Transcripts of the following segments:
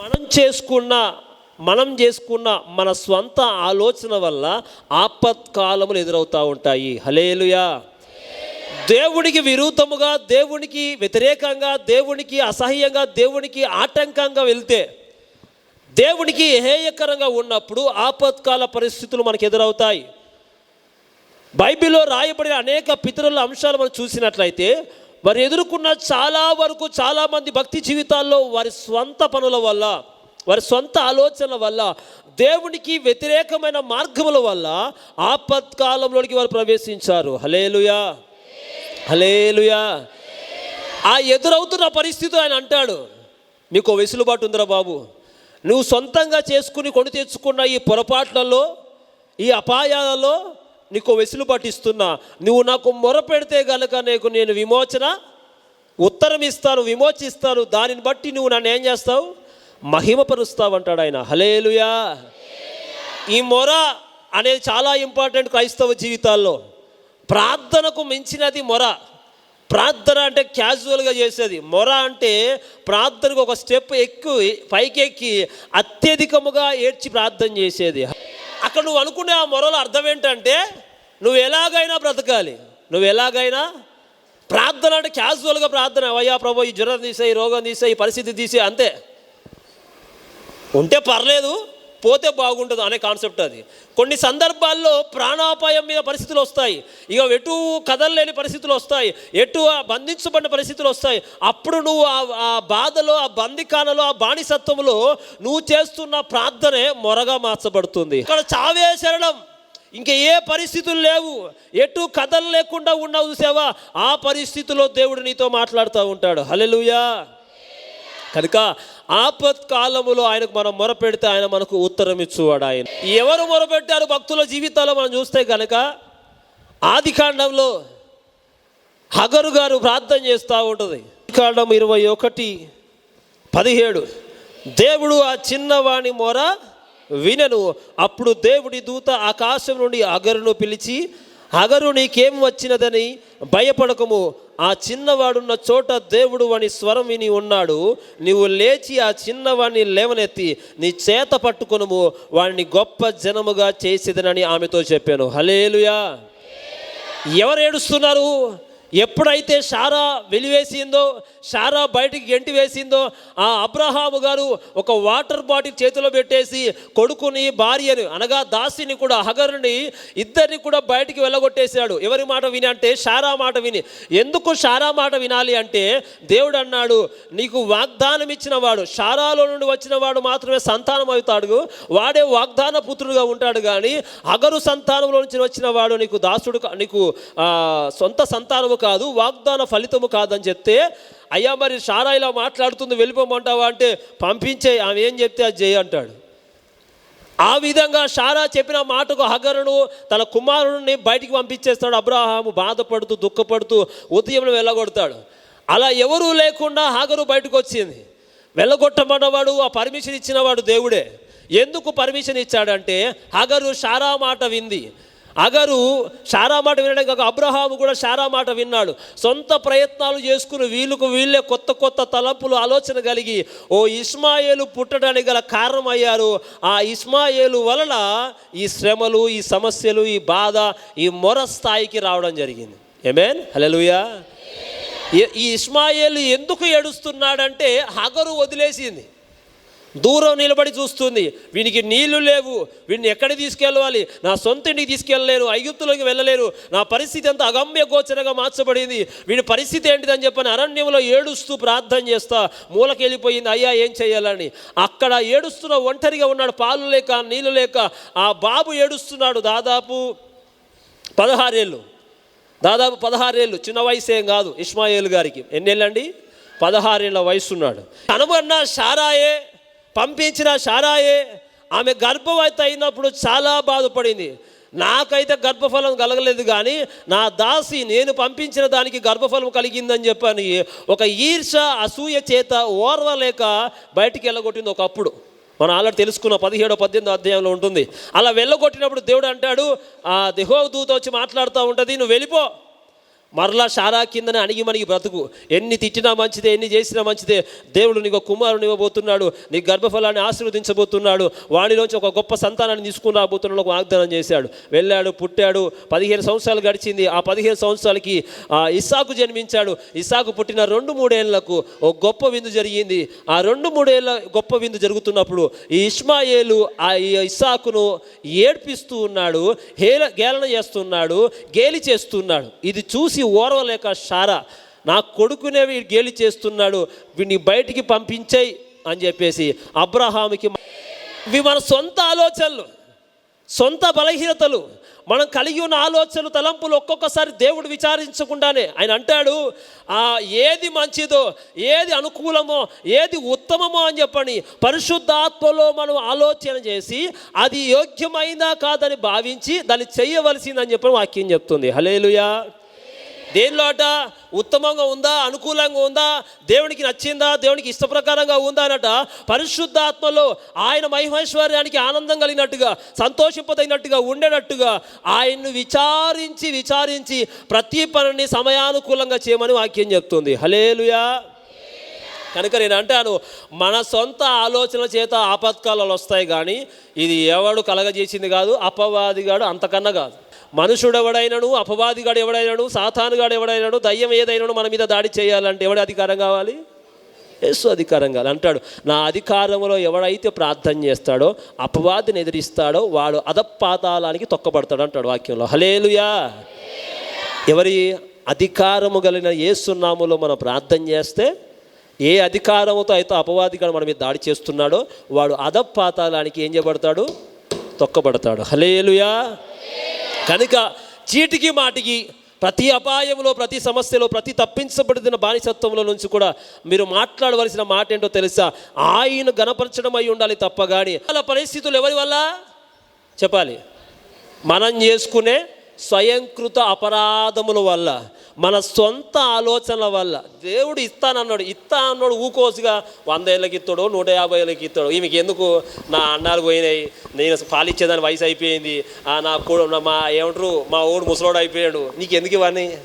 మనం చేసుకున్న మనం చేసుకున్న మన స్వంత ఆలోచన వల్ల ఆపత్కాలములు ఎదురవుతూ ఉంటాయి. హలేలుయా దేవునికి విరుద్ధముగా దేవునికి వ్యతిరేకంగా దేవునికి అసహ్యంగా దేవునికి ఆటంకంగా వెళ్తే దేవునికి హేయకరంగా ఉన్నప్పుడు ఆపత్కాల పరిస్థితులు మనకు ఎదురవుతాయి. బైబిల్లో రాయబడిన అనేక పితరుల అంశాలు మనం చూసినట్లయితే వారు ఎదుర్కొన్న చాలా వరకు చాలామంది భక్తి జీవితాల్లో వారి స్వంత పనుల వల్ల వారి సొంత ఆలోచనల వల్ల దేవునికి వ్యతిరేకమైన మార్గముల వల్ల ఆపత్కాలంలోనికి వారు ప్రవేశించారు. హలేలుయా హలేలుయా ఆ ఎదురవుతున్న పరిస్థితి ఆయన అంటాడు. నీకు వెసులుబాటు ఉందిరా బాబు. నువ్వు సొంతంగా చేసుకుని కొని తెచ్చుకున్న ఈ పొరపాట్లలో ఈ అపాయాలలో నీకు వెసులుబాటు ఇస్తున్నా. నువ్వు నాకు మొర పెడితే గనక నీకు నేను విమోచన ఉత్తరం ఇస్తాను విమోచిస్తాను. దానిని బట్టి నువ్వు నన్ను ఏం చేస్తావు? మహిమపరుస్తావు అంటాడు ఆయన. హలేలుయా ఈ మొర అనేది చాలా ఇంపార్టెంట్ క్రైస్తవ జీవితాల్లో. ప్రార్థనకు మించినది మొర. ప్రార్థన అంటే క్యాజువల్గా చేసేది. మొర అంటే ప్రార్థనకు ఒక స్టెప్ ఎక్కువ పైకెక్కి ఎక్కి అత్యధికముగా ఏడ్చి ప్రార్థన చేసేది. అక్కడ నువ్వు అనుకునే ఆ మొరల అర్థం ఏంటంటే నువ్వు ఎలాగైనా బ్రతకాలి. నువ్వు ఎలాగైనా ప్రార్థన అంటే క్యాజువల్గా ప్రార్థన అయ్యా ప్రభు ఈ జ్వరం తీసే ఈ రోగం తీసే ఈ పరిస్థితి తీసే అంతే. ఉంటే పర్లేదు పోతే బాగుంటుంది అనే కాన్సెప్ట్ అది. కొన్ని సందర్భాల్లో ప్రాణాపాయం మీద పరిస్థితులు వస్తాయి. ఇక ఎటు కదలలేని పరిస్థితులు వస్తాయి. ఎటు ఆ బంధించబడిన పరిస్థితులు వస్తాయి. అప్పుడు నువ్వు ఆ బాధలో ఆ బందికాలలో ఆ బానిసత్వంలో నువ్వు చేస్తున్న ప్రార్థనే మొరగా మార్చబడుతుంది. ఇక్కడ చావే శరణం. ఇంక ఏ పరిస్థితులు లేవు. ఎటు కథలు లేకుండా ఉన్నావు చూసావా? ఆ పరిస్థితిలో దేవుడు నీతో మాట్లాడుతూ ఉంటాడు. హలెలుయా కనుక ఆపత్కాలములో ఆయనకు మనం మొరపెడితే ఆయన మనకు ఉత్తరం ఇచ్చువాడు ఆయన. ఎవరు మొరపెట్టారు భక్తుల జీవితాల్లో మనం చూస్తే కనుక ఆది కాండంలో హగరు గారు ప్రార్థన చేస్తూ ఉంటుంది. కాండం ఇరవై ఒకటి పదిహేడు. దేవుడు ఆ చిన్నవాణి మొర వినను. అప్పుడు దేవుడి దూత ఆకాశం నుండి అగరును పిలిచి అగరు నీకేం వచ్చినదని భయపడకము. ఆ చిన్నవాడున్న చోట దేవుడు అని స్వరం విని ఉన్నాడు. నీవు లేచి ఆ చిన్నవాడిని లేవనెత్తి నీ చేత పట్టుకొనుము. వాడిని గొప్ప జనముగా చేసేదనని ఆమెతో చెప్పాను. హలేలుయా ఎవరు ఏడుస్తున్నారు? ఎప్పుడైతే షారా వెలివేసిందో షారా బయటికి గెంటి వేసిందో ఆ అబ్రహాము గారు ఒక వాటర్ బాటిల్ చేతిలో పెట్టేసి కొడుకుని భార్యను అనగా దాసిని కూడా హగరుని ఇద్దరిని కూడా బయటికి వెళ్ళగొట్టేశాడు. ఎవరి మాట విని అంటే షారా మాట విని. ఎందుకు షారా మాట వినాలి అంటే దేవుడు అన్నాడు నీకు వాగ్దానం ఇచ్చిన వాడు షారాలో నుండి వచ్చిన వాడు మాత్రమే సంతానం అవుతాడు వాడే వాగ్దాన పుత్రుడుగా ఉంటాడు కానీ అగరు సంతానంలో నుంచి వచ్చిన వాడు నీకు దాసుడు నీకు సొంత సంతానము కాదు వాగ్దాన ఫలితము కాదని చెప్తే అయ్యా మరి షారా ఇలా మాట్లాడుతుంది వెళ్ళిపోమంటావా? అంటే పంపించే. ఆమె ఏం చెప్తే అది చేయి అంటాడు. ఆ విధంగా షారా చెప్పిన మాటకు హగరును తన కుమారుడిని బయటికి పంపించేస్తాడు. అబ్రాహాము బాధపడుతూ దుఃఖపడుతూ ఉదయంలో వెళ్ళగొడతాడు. అలా ఎవరూ లేకుండా హాగరు బయటకు వచ్చింది వెళ్ళగొట్టమన్నవాడు ఆ పర్మిషన్ ఇచ్చినవాడు దేవుడే. ఎందుకు పర్మిషన్ ఇచ్చాడంటే హగరు షారా మాట వింది. అగరు షారా మాట వినడం కాక అబ్రహాము కూడా షారా మాట విన్నాడు. సొంత ప్రయత్నాలు చేసుకుని వీళ్ళకు వీళ్ళే కొత్త కొత్త తలంపులు ఆలోచన కలిగి ఓ ఇస్మాయేలు పుట్టడానికి గల కారణం అయ్యారు ఆ ఇస్మాయేలు వలన ఈ శ్రమలు ఈ సమస్యలు ఈ బాధ ఈ మొర స్థాయికి రావడం జరిగింది. ఏమేన్ హలలుయా ఈ ఇస్మాయేలు ఎందుకు ఏడుస్తున్నాడంటే హగరు వదిలేసింది. దూరం నిలబడి చూస్తుంది. వీనికి నీళ్ళు లేవు. వీడిని ఎక్కడ తీసుకెళ్ళాలి నా సొంత ఇంటికి తీసుకెళ్ళలేను ఐగుప్తులోకి వెళ్ళలేను నా పరిస్థితి అంత అగమ్య గోచరంగా మార్చబడింది. వీడి పరిస్థితి ఏంటిదని చెప్పని అరణ్యంలో ఏడుస్తూ ప్రార్థన చేస్తా. మూలకెళ్ళిపోయింది. అయ్యా ఏం చేయాలని? అక్కడ ఏడుస్తున్న ఒంటరిగా ఉన్నాడు. పాలు లేక నీళ్ళు లేక ఆ బాబు ఏడుస్తున్నాడు. దాదాపు పదహారేళ్ళు. దాదాపు పదహారేళ్ళు. చిన్న వయసు ఏం కాదు. ఇస్మాయిల్ గారికి. ఎన్నేళ్ళండి? పదహారేళ్ళ వయసున్నాడు. కనుగొన్న షారాయే పంపించిన షారాయే ఆమె గర్భవతి అయినప్పుడు చాలా బాధపడింది. నాకైతే గర్భఫలం కలగలేదు కానీ నా దాసి నేను పంపించిన దానికి గర్భఫలం కలిగిందని చెప్పని ఒక ఈర్ష అసూయ చేత ఓర్వలేక బయటికి వెళ్ళగొట్టింది ఒకప్పుడు. మనం ఆల్రెడీ తెలుసుకున్న పదిహేడో పద్దెనిమిది అధ్యాయంలో ఉంటుంది. అలా వెళ్ళగొట్టినప్పుడు దేవుడు అంటాడు ఆ దిహో దూత వచ్చి మాట్లాడుతూ ఉంటుంది నువ్వు వెళ్ళిపో. మరలా షారా కిందనే అణిగి మనకి బ్రతుకు. ఎన్ని తిట్టినా మంచిదే ఎన్ని చేసినా మంచిదే. దేవుడు నీకు కుమారుని ఇవ్వబోతున్నాడు నీ గర్భఫలాన్ని ఆశీర్వదించబోతున్నాడు వాడిలోంచి ఒక గొప్ప సంతానాన్ని తీసుకుని రాబోతున్నాడు ఒక వాగ్దానం చేశాడు. వెళ్ళాడు పుట్టాడు పదిహేను సంవత్సరాలు గడిచింది. ఆ పదిహేను సంవత్సరాలకి ఆ ఇస్సాకు జన్మించాడు. ఇసాకు పుట్టిన రెండు మూడేళ్ళకు ఒక గొప్ప విందు జరిగింది. ఆ రెండు మూడేళ్ళ గొప్ప విందు జరుగుతున్నప్పుడు ఈ ఇష్మాయేలు ఆ ఈ ఇస్సాకును ఏడ్పిస్తూ ఉన్నాడు హేళ గేలన చేస్తున్నాడు గేలి చేస్తున్నాడు. ఇది చూసి ఓర్వలేక షారా నా కొడుకునే వీడు గేలి చేస్తున్నాడు వీడిని బయటికి పంపించాయి అని చెప్పేసి అబ్రహాముకి ఇవి మన సొంత ఆలోచనలు సొంత బలహీనతలు. మనం కలిగి ఉన్న ఆలోచనలు తలంపులు ఒక్కొక్కసారి దేవుడు విచారించకుండానే ఆయన అంటాడు ఆ ఏది మంచిదో ఏది అనుకూలమో ఏది ఉత్తమమో అని చెప్పని పరిశుద్ధాత్మలో మనం ఆలోచన చేసి అది యోగ్యమైందా కాదని భావించి దాన్ని చేయవలసిందని చెప్పని వాక్యం చెప్తుంది. హలేలుయా దేనిలో అట ఉత్తమంగా ఉందా? అనుకూలంగా ఉందా? దేవునికి నచ్చిందా? దేవునికి ఇష్టప్రకారంగా ఉందా అనట పరిశుద్ధాత్మలో ఆయన మహిమైశ్వర్యానికి ఆనందం కలిగినట్టుగా సంతోషింపదగినట్టుగా ఉండేటట్టుగా ఆయన్ను విచారించి విచారించి ప్రతి పనిని సమయానుకూలంగా చేయమని వాక్యం చెప్తుంది. హలేలుయా కనుక నేను అంటాను మన సొంత ఆలోచన చేత ఆపత్కాలాలు వస్తాయి కానీ ఇది ఎవడు కలగజేసింది కాదు అపవాదిగాడు అంతకన్నా కాదు. మనుషుడెవడైనను అపవాదిగాడు ఎవడైనాడు సాతానుగాడు ఎవడైనాడు దయ్యం ఏదైనాడు మన మీద దాడి చేయాలంటే ఎవడి అధికారం కావాలి? యేసు అధికారం కావాలి. అంటాడు నా అధికారంలో ఎవడైతే ప్రార్థన చేస్తాడో అపవాదిని ఎదిరిస్తాడో వాడు అధపాతాళానికి తొక్కబడతాడు అంటాడు వాక్యంలో. హలేలుయా ఎవరి అధికారము కలిగిన ఏసునాములో మనం ప్రార్థన చేస్తే ఏ అధికారముతో అయితే అపవాదిగా మన మీద దాడి చేస్తున్నాడో వాడు అధపాతాళానికి ఏం చేయబడతాడు? తొక్కబడతాడు. హలేలుయా కనుక చీటికి మాటికి ప్రతి అపాయంలో ప్రతి సమస్యలో ప్రతి తప్పించబడిన బానిసత్వంలో నుంచి కూడా మీరు మాట్లాడవలసిన మాట ఏంటో తెలుసా? ఆయన గణపరచడం అయి ఉండాలి తప్ప కానీ వాళ్ళ పరిస్థితులు ఎవరి వల్ల? చెప్పాలి. మనం చేసుకునే స్వయంకృత అపరాధముల వల్ల. మన సొంత ఆలోచనల వల్ల. దేవుడు ఇస్తానన్నాడు. ఇస్తా అన్నాడు ఊకోసుగా. వంద ఏళ్ళకి ఇస్తాడు నూట యాభై ఏళ్ళకి ఇస్తాడు. ఈమెకి ఎందుకు? నా అన్నాలు పోయినాయి. నేను పాలిచ్చేదాని వయసు అయిపోయింది. నా కూడా మా ఏమంటారు? మా ఊడు ముసలోడు అయిపోయాడు. నీకు ఎందుకు ఇవన్నీ?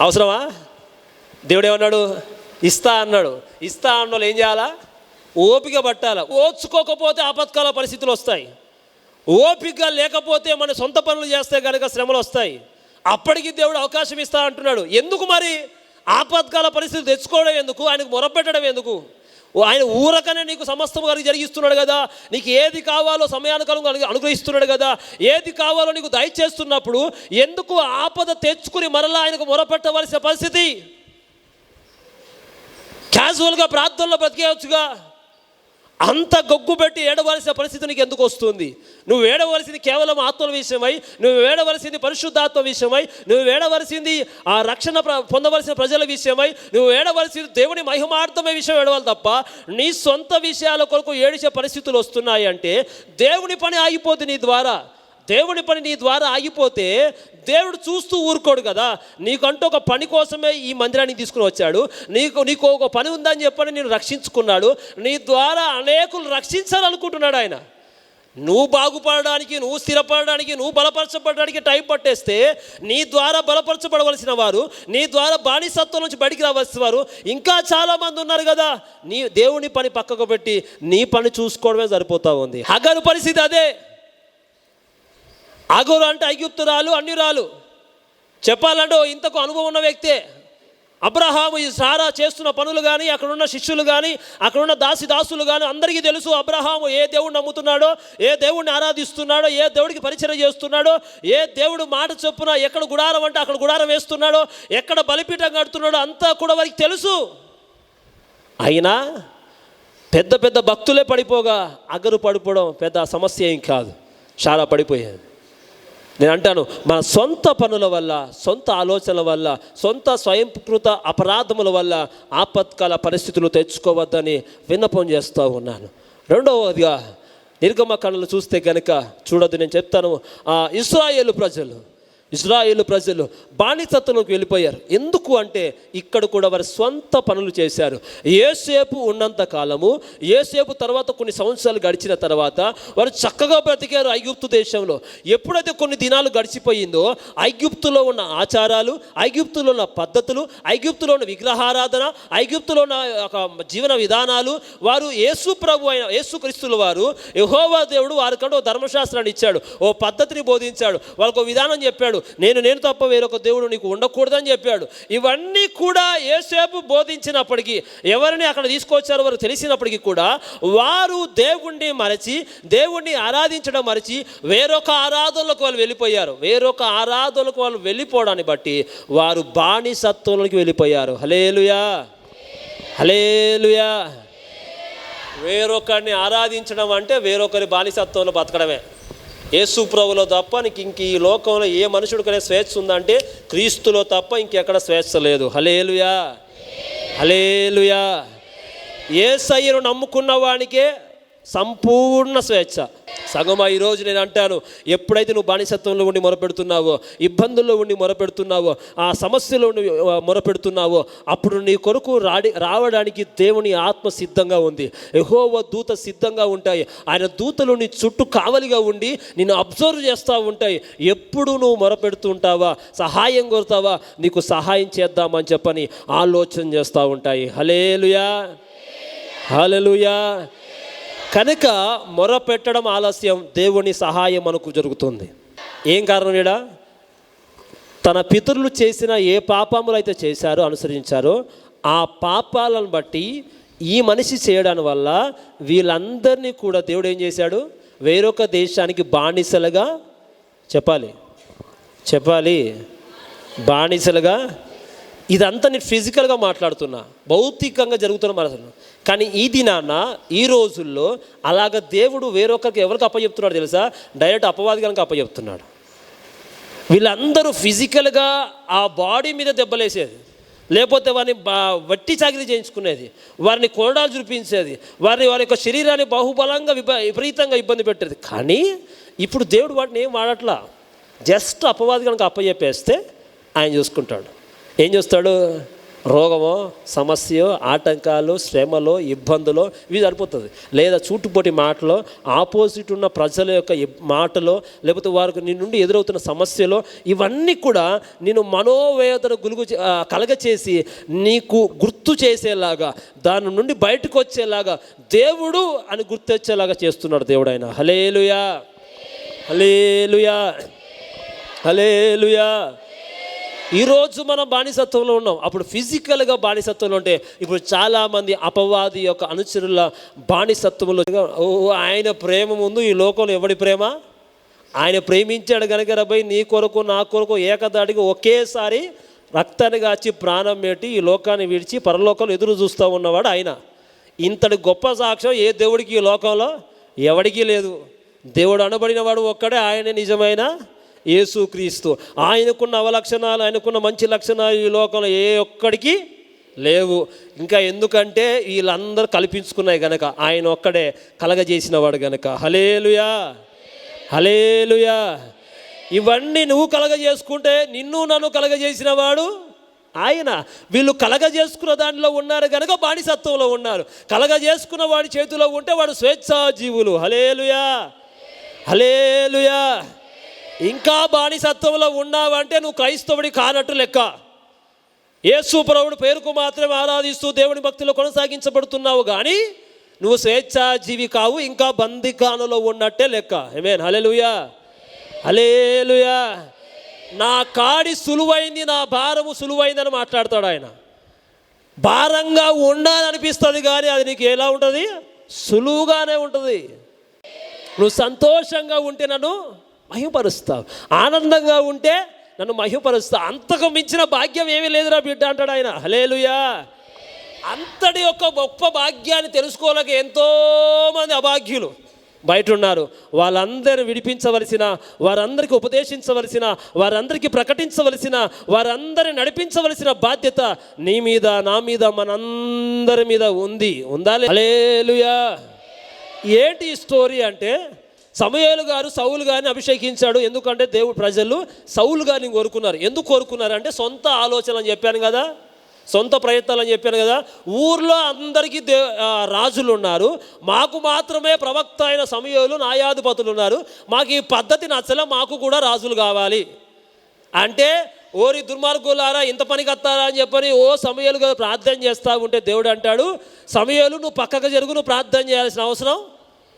అవసరమా? దేవుడు ఏమన్నాడు ఇస్తా అన్నాడు. ఇస్తా అన్నోళ్ళు ఏం చేయాలా? ఓపిక పట్టాలా? ఓచుకోకపోతే ఆపత్కాల పరిస్థితులు వస్తాయి. ఓపిక లేకపోతే మన సొంత పనులు చేస్తే కనుక శ్రమలు వస్తాయి. అప్పటికి దేవుడు అవకాశం ఇస్తా అంటున్నాడు. ఎందుకు మరి? ఆపత్కాల పరిస్థితి తెచ్చుకోవడం ఎందుకు? ఆయనకు మొరపెట్టడం ఎందుకు? ఆయన ఊరకనే నీకు సమస్తం కలిగి జరిగిస్తున్నాడు కదా? నీకు ఏది కావాలో సమయానుకాలం అనుగ్రహిస్తున్నాడు కదా? ఏది కావాలో నీకు దయచేస్తున్నప్పుడు ఎందుకు ఆపద తెచ్చుకుని మరలా ఆయనకు మొరపెట్టవలసిన పరిస్థితి? క్యాజువల్గా ప్రార్థనలో బ్రతికేయచ్చుగా. అంత గొగ్గు పెట్టి ఏడవలసిన పరిస్థితి నీకు ఎందుకు వస్తుంది? నువ్వు ఏడవలసింది కేవలం ఆత్మల విషయమై నువ్వు ఏడవలసింది పరిశుద్ధాత్మ విషయమై నువ్వు ఏడవలసింది ఆ రక్షణ పొందవలసిన ప్రజల విషయమై నువ్వు ఏడవలసింది దేవుని మహిమార్థమే విషయం ఏడవాలి తప్ప నీ సొంత విషయాల కొరకు ఏడిచే పరిస్థితులు వస్తున్నాయి అంటే దేవుని పని ఆగిపోతుంది నీ ద్వారా. దేవుడి పని నీ ద్వారా ఆగిపోతే దేవుడు చూస్తూ ఊరుకోడు కదా. నీకంటూ ఒక పని కోసమే ఈ మందిరాన్ని తీసుకుని వచ్చాడు. నీకు నీకు ఒక పని ఉందని చెప్పని నేను రక్షించుకున్నాడు. నీ ద్వారా అనేకులు రక్షించాలనుకుంటున్నాడు ఆయన. నువ్వు బాగుపడడానికి నువ్వు స్థిరపడడానికి నువ్వు బలపరచబడడానికి టైం పట్టేస్తే నీ ద్వారా బలపరచబడవలసిన వారు నీ ద్వారా బానిసత్వం నుంచి బయటికి రావాల్సిన వారు ఇంకా చాలామంది ఉన్నారు కదా. నీ దేవుని పని పక్కకు పెట్టి నీ పని చూసుకోవడమే సరిపోతా ఉంది. హగరు పరిస్థితి అదే. ఆగోరు అంటే ఐగుప్తురాలు అన్యురాలు. చెప్పాలంటే ఇంతకు అనుభవం ఉన్న వ్యక్తే. అబ్రహాము ఈ సారా చేస్తున్న పనులు కానీ అక్కడున్న శిష్యులు కానీ అక్కడున్న దాసి దాసులు కానీ అందరికీ తెలుసు అబ్రహాము ఏ దేవుడిని నమ్ముతున్నాడో ఏ దేవుడిని ఆరాధిస్తున్నాడో ఏ దేవుడికి పరిచయం చేస్తున్నాడో ఏ దేవుడు మాట చొప్పున ఎక్కడ గుడారం అంటే అక్కడ గుడారం వేస్తున్నాడో ఎక్కడ బలిపీఠం కడుతున్నాడో అంతా కూడా వారికి తెలుసు. అయినా పెద్ద పెద్ద భక్తులే పడిపోగా అగరు పడిపోవడం పెద్ద సమస్య ఏం కాదు. చాలా పడిపోయేది. నేను అంటాను మన సొంత పనుల వల్ల సొంత ఆలోచనల వల్ల సొంత స్వయంకృత అపరాధముల వల్ల ఆపత్కాల పరిస్థితులు తెచ్చుకోవద్దని విన్నపం చేస్తూ ఉన్నాను. రెండవదిగా నిర్గమ కళలు చూస్తే కనుక చూడొద్దు నేను చెప్తాను ఆ ఇస్రాయేల్ ప్రజలు ఇజ్రాయేల్ ప్రజలు బానిసత్వంలోకి వెళ్ళిపోయారు. ఎందుకు అంటే ఇక్కడ కూడా వారి సొంత పనులు చేశారు. ఏసేపు ఉన్నంత కాలము ఏసేపు తర్వాత కొన్ని సంవత్సరాలు గడిచిన తర్వాత వారు చక్కగా బ్రతికారు ఐగుప్తు దేశంలో. ఎప్పుడైతే కొన్ని దినాలు గడిచిపోయిందో ఐగుప్తులో ఉన్న ఆచారాలు ఐగుప్తులో ఉన్న పద్ధతులు ఐగుప్తులో ఉన్న విగ్రహారాధన ఐగుప్తులో ఉన్న ఒక జీవన విధానాలు వారు యేసు ప్రభు అయిన యేసుక్రీస్తుల వారు యహోవా దేవుడు వారికంటే ఓ ధర్మశాస్త్రాన్ని ఇచ్చాడు ఓ పద్ధతిని బోధించాడు వాళ్ళకు ఒక విధానం చెప్పాడు. నేను నేను తప్ప వేరొక దేవుడు నీకు ఉండకూడదని చెప్పాడు. ఇవన్నీ కూడా ఏసేపు బోధించినప్పటికీ ఎవరిని అక్కడ తీసుకొచ్చారో వారు తెలిసినప్పటికీ కూడా వారు దేవుణ్ణి మరచి దేవుణ్ణి ఆరాధించడం మరచి వేరొక ఆరాధనలకు వాళ్ళు వెళ్ళిపోయారు. వేరొక ఆరాధనలకు వాళ్ళు వెళ్ళిపోవడాన్ని బట్టి వారు బానిసత్వంలోకి వెళ్ళిపోయారు. హలేలుయా హలేలుయా వేరొకరిని ఆరాధించడం అంటే వేరొకరి బానిసత్వంలో బతకడమే. యేసు ప్రభులో తప్ప నీకు ఇంక ఈ లోకంలో ఏ మనుషుడికనే స్వేచ్ఛ ఉందంటే క్రీస్తులో తప్ప ఇంకెక్కడ స్వేచ్ఛ లేదు. హలేలుయా హలేలుయా ఏ సయ్యను నమ్ముకున్న వానికే సంపూర్ణ స్వేచ్ఛ. సగమా ఈరోజు నేను అంటాను ఎప్పుడైతే నువ్వు బానిసత్వంలో ఉండి మొరపెడుతున్నావో ఇబ్బందుల్లో ఉండి మొరపెడుతున్నావో ఆ సమస్యలో ఉండి మొరపెడుతున్నావో అప్పుడు నీ కొరకు రాడి రావడానికి దేవుని ఆత్మ సిద్ధంగా ఉంది. ఎహోవ దూత సిద్ధంగా ఉంటాయి. ఆయన దూతలు నీ చుట్టూ కావలిగా ఉండి నిన్ను అబ్జర్వ్ చేస్తూ ఉంటాయి. ఎప్పుడు నువ్వు మొరపెడుతుంటావా సహాయం కోరుతావా? నీకు సహాయం చేద్దామని చెప్పని ఆలోచన చేస్తూ ఉంటాయి. హలేలుయా హలలుయా కనుక మొర పెట్టడం ఆలస్యం దేవుని సహాయం మనకు జరుగుతుంది. ఏం కారణం ఇడా తన పితరులు చేసిన ఏ పాపములు అయితే చేశారో అనుసరించారో ఆ పాపాలను బట్టి ఈ మనిషి చేయడం వల్ల వీళ్ళందరినీ కూడా దేవుడు ఏం చేశాడు? వేరొక దేశానికి బానిసలుగా చెప్పాలి. చెప్పాలి. బానిసలుగా. ఇదంతా నేను ఫిజికల్గా మాట్లాడుతున్నా. భౌతికంగా జరుగుతున్న మనసులో కానీ ఈ దినాన ఈ రోజుల్లో అలాగ దేవుడు వేరొకరికి ఎవరికి అప్పచెప్తున్నాడు తెలుసా? డైరెక్ట్ అపవాది కనుక అప్పచెప్తున్నాడు. వీళ్ళందరూ ఫిజికల్గా ఆ బాడీ మీద దెబ్బలేసేది. లేకపోతే వారిని బా వట్టి చాకిరీ చేయించుకునేది. వారిని కోడాలు చూపించేది. వారిని వారి యొక్క శరీరాన్ని బాహుబలంగా విప విపరీతంగా ఇబ్బంది పెట్టేది. కానీ ఇప్పుడు దేవుడు వాటిని ఏం వాడట్లా? జస్ట్ అపవాది కనుక అప్పచెప్పేస్తే ఆయన చూసుకుంటాడు. ఏం చేస్తాడు? రోగమో సమస్య ఆటంకాలు శ్రమలో ఇబ్బందులో ఇవి సరిపోతుంది. లేదా చూటుపోటి మాటలో ఆపోజిట్ ఉన్న ప్రజల యొక్క మాటలో లేకపోతే వారికి నీ నుండి ఎదురవుతున్న సమస్యలో ఇవన్నీ కూడా నేను మనోవేదన గులుగు కలగచేసి నీకు గుర్తు చేసేలాగా దాని నుండి బయటకు వచ్చేలాగా దేవుడు అని గుర్తొచ్చేలాగా చేస్తున్నాడు దేవుడు ఆయన హలేలుయా హలేలుయా హలేలుయా ఈరోజు మనం బానిసత్వంలో ఉన్నాం. అప్పుడు ఫిజికల్గా బానిసత్వంలో ఉంటే ఇప్పుడు చాలామంది అపవాది యొక్క అనుచరుల బానిసత్వంలో ఓ ఆయన ప్రేమ ముందు ఈ లోకంలో ఎవడి ప్రేమ? ఆయన ప్రేమించాడు కనుక రబ్బాయి నీ కొరకు నా కొరకు ఏకదాటికి ఒకేసారి రక్తాన్ని కాచి ప్రాణం పెట్టి ఈ లోకాన్ని విడిచి పరలోకంలో ఎదురు చూస్తూ ఉన్నవాడు ఆయన. ఇంతటి గొప్ప సాక్ష్యం ఏ దేవుడికి ఈ లోకంలో? ఎవడికి లేదు. దేవుడు అనబడిన వాడు ఒక్కడే ఆయనే నిజమైన యేసుక్రీస్తు ఆయనకున్న అవలక్షణాలు ఆయనకున్న మంచి లక్షణాలు ఈ లోకంలో ఏ ఒక్కడికి లేవు. ఇంకా ఎందుకంటే వీళ్ళందరూ కల్పించుకున్నాయి గనక ఆయన ఒక్కడే కలగజేసినవాడు గనక. హలేలుయా హలేలుయా ఇవన్నీ నువ్వు కలగజేసుకుంటే నిన్ను నన్ను కలగజేసినవాడు ఆయన. వీళ్ళు కలగజేసుకున్న దానిలో ఉన్నారు కనుక బానిసత్వంలో ఉన్నారు. కలగజేసుకున్న వాడి చేతిలో ఉంటే వాడు స్వేచ్ఛా జీవులు హలేలుయా హలేలుయా ఇంకా బానిసత్వంలో ఉన్నావంటే నువ్వు క్రైస్తవుడి కానట్టు లెక్క. యేసు ప్రభుడు పేరుకు మాత్రమే ఆరాధిస్తూ దేవుని భక్తిలో కొనసాగించబడుతున్నావు కానీ నువ్వు స్వేచ్ఛాజీవి కావు ఇంకా బందికానులో ఉన్నట్టే లెక్క. ఏమేన్ హలెలుయా హలేలుయా నా కాడి సులువైంది నా భారము సులువైందని మాట్లాడతాడు ఆయన. భారంగా ఉండాలనిపిస్తుంది కానీ అది నీకు ఎలా ఉంటుంది? సులువుగానే ఉంటుంది. నువ్వు సంతోషంగా ఉంటే నన్ను మహిమపరుస్తావు. ఆనందంగా ఉంటే నన్ను మహిమపరుస్తా. అంతకు మించిన భాగ్యం ఏమీ లేదురా బిడ్డ అంటాడు ఆయన. హలేలుయా అంతటి యొక్క గొప్ప భాగ్యాన్ని తెలుసుకోలేక ఎంతోమంది అభాగ్యులు బయట ఉన్నారు వాళ్ళందరూ విడిపించవలసిన వారందరికీ ఉపదేశించవలసిన వారందరికీ ప్రకటించవలసిన వారందరిని నడిపించవలసిన బాధ్యత నీ మీద నా మీద మనందరి మీద ఉంది. ఉందా హలేలుయా ఏంటి ఈ స్టోరీ అంటే సమయాలు గారు సౌలు గారిని అభిషేకించాడు. ఎందుకంటే దేవుడు ప్రజలు సౌలు గారిని కోరుకున్నారు. ఎందుకు కోరుకున్నారు అంటే సొంత ఆలోచన అని చెప్పాను కదా. సొంత ప్రయత్నాలు అని చెప్పాను కదా. ఊర్లో అందరికీ దే రాజులు ఉన్నారు మాకు మాత్రమే ప్రవక్త అయిన సమయాలు న్యాయాధిపతులు ఉన్నారు. మాకు ఈ పద్ధతి నచ్చలే మాకు కూడా రాజులు కావాలి. అంటే ఓరి దుర్మార్గులారా ఇంత పని కత్తారా అని చెప్పని ఓ సమయాలు ప్రార్థన చేస్తా ఉంటే దేవుడు అంటాడు సమయాలు నువ్వు పక్కకు జరుగు నువ్వు ప్రార్థన చేయాల్సిన అవసరం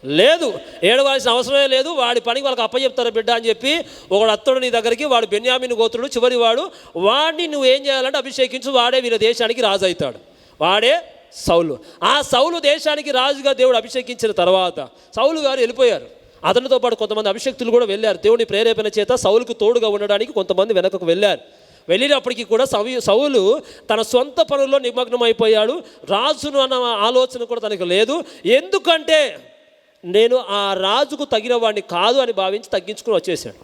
లేదు ఏడవలసిన అవసరమే లేదు వాడి పనికి వాళ్ళకి అప్పచెప్తారు బిడ్డ అని చెప్పి ఒకడు అత్తడు నీ దగ్గరికి వాడు బెన్యామిని గోత్రుడు చివరి వాడు వాడిని నువ్వు ఏం చేయాలంటే అభిషేకించు వాడే వీళ్ళ దేశానికి రాజు అవుతాడు వాడే సౌలు. ఆ సౌలు దేశానికి రాజుగా దేవుడు అభిషేకించిన తర్వాత సౌలు గారు వెళ్ళిపోయారు. అతనితో పాటు కొంతమంది అభిషక్తులు కూడా వెళ్ళారు. దేవుని ప్రేరేపణ చేత సౌలుకు తోడుగా ఉండడానికి కొంతమంది వెనకకు వెళ్ళారు. వెళ్ళినప్పటికీ కూడా సవి సౌలు తన సొంత పనుల్లో నిమగ్నమైపోయాడు. రాజును అన్న ఆలోచన కూడా తనకు లేదు. ఎందుకంటే నేను ఆ రాజుకు తగిన వాడిని కాదు అని భావించి తగ్గించుకుని వచ్చేసాడు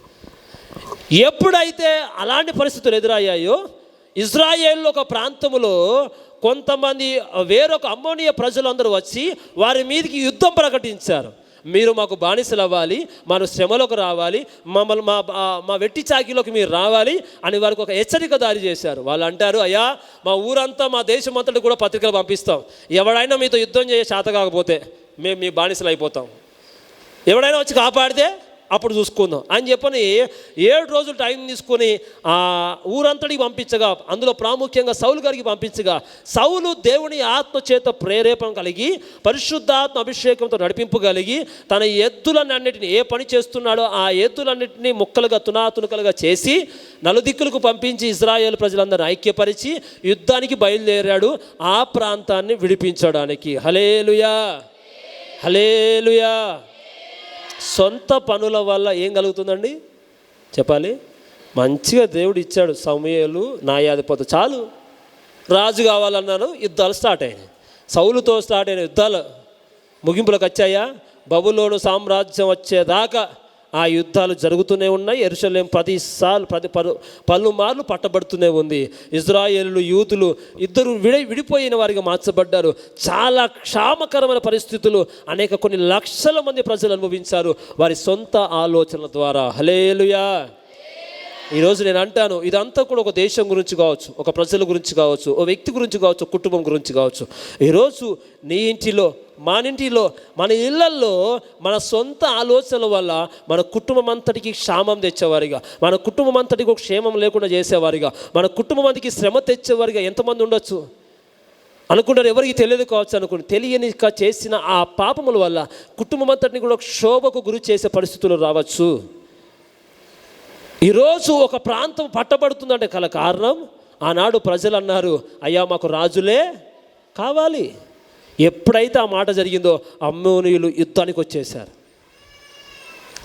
ఎప్పుడైతే అలాంటి పరిస్థితులు ఎదురయ్యాయో ఇజ్రాయేల్ ఒక ప్రాంతములో కొంతమంది వేరొక అమ్మోనియ ప్రజలందరూ వచ్చి వారి మీదకి యుద్ధం ప్రకటించారు. మీరు మాకు బానిసలు అవ్వాలి మన శ్రమలోకి రావాలి మమ్మల్ని మా మా వెట్టి చాకిలోకి మీరు రావాలి అని వారికి ఒక హెచ్చరిక దారి చేశారు. వాళ్ళు అంటారు అయ్యా మా ఊరంతా మా దేశం అంతటి కూడా పత్రికలు పంపిస్తాం. ఎవడైనా మీతో యుద్ధం చేయ చేత కాకపోతే మేము మీ బానిసలు అయిపోతాం. ఎవడైనా వచ్చి కాపాడితే అప్పుడు చూసుకుందాం. అని చెప్పని ఏడు రోజులు టైం తీసుకొని ఆ ఊరంతటికి పంపించగా అందులో ప్రాముఖ్యంగా సౌలు గారికి పంపించగా సౌలు దేవుని ఆత్మ చేత ప్రేరేపణ కలిగి పరిశుద్ధాత్మ అభిషేకంతో నడిపింపు కలిగి తన ఎద్దులన్నింటిని ఏ పని చేస్తున్నాడో ఆ ఎద్దులన్నింటినీ ముక్కలుగా తునాతునకలుగా చేసి నలుదిక్కులకు పంపించి ఇజ్రాయేల్ ప్రజలందరినీ ఐక్యపరిచి యుద్ధానికి బయలుదేరాడు. ఆ ప్రాంతాన్ని విడిపించడానికి. హలేలుయా హలేలుయా సొంత పనుల వల్ల ఏం కలుగుతుందండి? చెప్పాలి. మంచిగా దేవుడు ఇచ్చాడు సమయలు నాయాధిపతి చాలు. రాజు కావాలన్నాను యుద్ధాలు స్టార్ట్ అయినాయి. సౌలుతో స్టార్ట్ అయిన యుద్ధాలు ముగింపులకు వచ్చాయా? బబులోను సామ్రాజ్యం వచ్చేదాకా ఆ యుద్ధాలు జరుగుతూనే ఉన్నాయి. ఎరుసలేం ప్రతిసార్లు ప్రతి పలు పలుమార్లు పట్టబడుతూనే ఉంది. ఇజ్రాయేలు యూతులు ఇద్దరు విడి విడిపోయిన వారిగా మార్చబడ్డారు. చాలా క్షామకరమైన పరిస్థితులు అనేక కొన్ని లక్షల మంది ప్రజలు అనుభవించారు. వారి సొంత ఆలోచనల ద్వారా. హలేలుయా ఈరోజు నేను అంటాను ఇదంతా కూడా ఒక దేశం గురించి కావచ్చు ఒక ప్రజల గురించి కావచ్చు ఒక వ్యక్తి గురించి కావచ్చు కుటుంబం గురించి కావచ్చు. ఈరోజు నీ ఇంటిలో మానింటిలో మన ఇళ్ళల్లో మన సొంత ఆలోచనల వల్ల మన కుటుంబం అంతటికి క్షామం తెచ్చేవారిగా మన కుటుంబం అంతటికి ఒక క్షేమం లేకుండా చేసేవారిగా మన కుటుంబం అంతటికి శ్రమ తెచ్చేవారిగా ఎంతమంది ఉండొచ్చు? అనుకుంటారు ఎవరికి తెలియదు కావచ్చు అనుకుని తెలియని చేసిన ఆ పాపముల వల్ల కుటుంబం అంతటిని కూడా క్షోభకు గురి చేసే పరిస్థితులు రావచ్చు. ఈరోజు ఒక ప్రాంతం పట్టబడుతుందంటే కల కారణం? ఆనాడు ప్రజలు అన్నారు అయ్యా మాకు రాజులే కావాలి. ఎప్పుడైతే ఆ మాట జరిగిందో అమ్మోనీయులు యుద్ధానికి వచ్చేసారు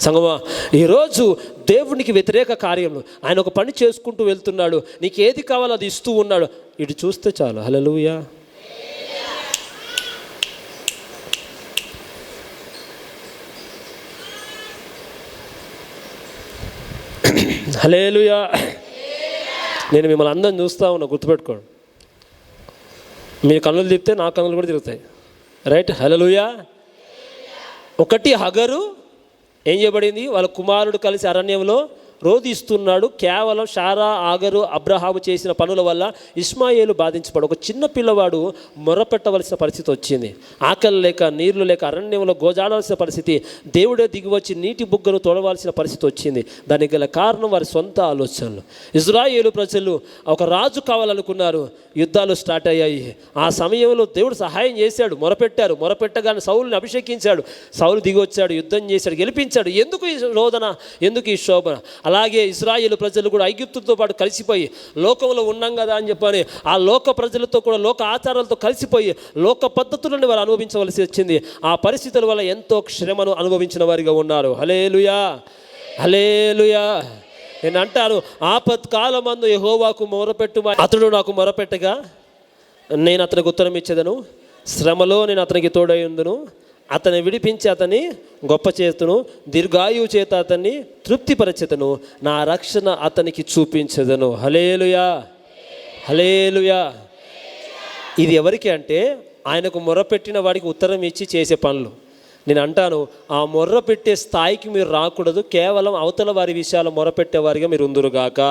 సంగమా ఈరోజు దేవునికి వ్యతిరేక కార్యములు. ఆయన ఒక పని చేసుకుంటూ వెళ్తున్నాడు. నీకు ఏది కావాలో అది ఇస్తూ ఉన్నాడు. ఇటు చూస్తే చాలు. హలలుయా హలేలుయా నేను మిమ్మల్ని అందరం చూస్తూ ఉన్నా గుర్తుపెట్టుకోండి. మీ కన్నులు తిప్పితే నా కన్నులు కూడా తిరుగుతాయి. రైట్ హలలుయా ఒకటి హగరు ఏం చేయబడింది? వాళ్ళ కుమారుడు కలిసి అరణ్యంలో రోధిస్తున్నాడు. కేవలం షారా ఆగరు అబ్రహాము చేసిన పనుల వల్ల ఇస్మాయేలు బాధించబడు. ఒక చిన్న పిల్లవాడు మొరపెట్టవలసిన పరిస్థితి వచ్చింది. ఆకలి లేక నీళ్ళు లేక అరణ్యంలో గోజాడవలసిన పరిస్థితి దేవుడే దిగివచ్చి నీటి బుగ్గను తోడవలసిన పరిస్థితి వచ్చింది. దానికి గల కారణం వారి సొంత ఆలోచనలు. ఇజ్రాయేలు ప్రజలు ఒక రాజు కావాలనుకున్నారు. యుద్ధాలు స్టార్ట్ అయ్యాయి. ఆ సమయంలో దేవుడు సహాయం చేశాడు. మొరపెట్టారు. మొరపెట్టగానే సౌలుని అభిషేకించాడు. సౌలు దిగి వచ్చాడు. యుద్ధం చేశాడు. గెలిపించాడు. ఎందుకు ఈ రోదన? ఎందుకు ఈ శోభన అలాగే ఇస్రాయేల్ ప్రజలు కూడా ఐగుప్తుతో పాటు కలిసిపోయి లోకంలో ఉన్నాం కదా అని చెప్పని ఆ లోక ప్రజలతో కూడా లోక ఆచారాలతో కలిసిపోయి లోక పద్ధతులను వారు అనుభవించవలసి వచ్చింది. ఆ పరిస్థితుల వల్ల ఎంతో శ్రమను అనుభవించిన వారిగా ఉన్నారు. హలేలుయా హలేలుయా నేను అంటాను ఆపత్కాలమందు యహోవాకు మొరపెట్టు అతడు నాకు మొరపెట్టగా నేను అతనికి ఉత్తరం ఇచ్చేదను. శ్రమలో నేను అతనికి తోడై ఉందును. అతని విడిపించి అతని గొప్ప చేతును దీర్ఘాయువు చేత అతన్ని తృప్తిపరచెతను నా రక్షణ అతనికి చూపించదను. హలేలుయా హలేలుయా ఇది ఎవరికి అంటే ఆయనకు మొరపెట్టిన వాడికి ఉత్తరం ఇచ్చి చేసే పనులు. నేను అంటాను ఆ మొర్ర పెట్టే స్థాయికి మీరు రాకూడదు కేవలం అవతల వారి విషయాలు మొరపెట్టేవారిగా మీరు ఉందరుగాక.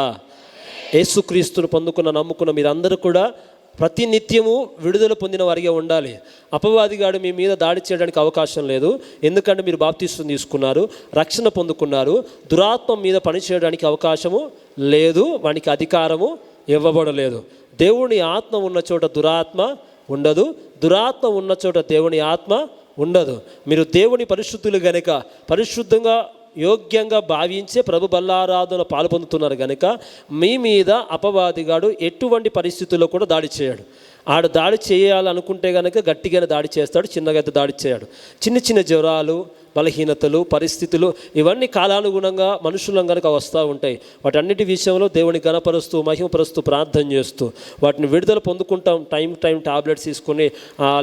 యేసుక్రీస్తును పొందుకున్న నమ్ముకున్న మీరందరూ కూడా ప్రతి నిత్యము విడుదల పొందిన వారిగా ఉండాలి. అపవాదిగాడు మీ మీద దాడి చేయడానికి అవకాశం లేదు. ఎందుకంటే మీరు బాప్తీసం తీసుకున్నారు రక్షణ పొందుకున్నారు దురాత్మ మీద పని చేయడానికి అవకాశము లేదు వానికి అధికారము ఇవ్వబడలేదు. దేవుని ఆత్మ ఉన్న చోట దురాత్మ ఉండదు దురాత్మ ఉన్న చోట దేవుని ఆత్మ ఉండదు. మీరు దేవుని పరిశుద్ధులు గనుక పరిశుద్ధంగా యోగ్యంగా భావించే ప్రభు బల్లారాధన పాలు పొందుతున్నారు కనుక మీ మీద అపవాదిగాడు ఎటువంటి పరిస్థితుల్లో కూడా దాడి చేయడు. ఆడు దాడి చేయాలనుకుంటే కనుక గట్టిగానే దాడి చేస్తాడు చిన్నగా అయితే దాడి చేయడు. చిన్న చిన్న జ్వరాలు బలహీనతలు పరిస్థితులు ఇవన్నీ కాలానుగుణంగా మనుషులం కనుక వస్తూ ఉంటాయి. వాటన్నిటి విషయంలో దేవుని గణపరుస్తూ మహిమపరుస్తూ ప్రార్థన చేస్తూ వాటిని విడుదల పొందుకుంటాం. టైం టైం టాబ్లెట్స్ తీసుకొని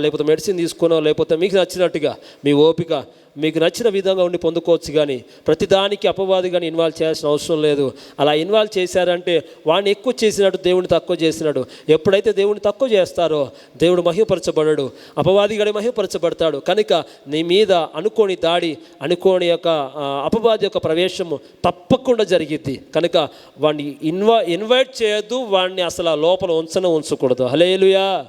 లేకపోతే మెడిసిన్ తీసుకున్నాం లేకపోతే మీకు నచ్చినట్టుగా మీ ఓపిక మీకు నచ్చిన విధంగా ఉండి పొందుకోవచ్చు కానీ ప్రతిదానికి అపవాది కానీ ఇన్వాల్వ్ చేయాల్సిన అవసరం లేదు. అలా ఇన్వాల్వ్ చేశారంటే వాడిని ఎక్కువ చేసినట్టు దేవుని తక్కువ చేసినాడు. ఎప్పుడైతే దేవుని తక్కువ చేస్తారో దేవుడు మహిమపరచబడడు. అపవాది గడి మహిమపరచబడతాడు. కనుక నీ మీద అనుకోని దాడి అనుకోని యొక్క అపవాది యొక్క ప్రవేశము తప్పకుండా జరిగిద్ది. కనుక వాడిని ఇన్వా ఇన్వైట్ చేయొద్దు వాడిని అసలు ఆ లోపల ఉంచనే ఉంచకూడదు. హలేలుయా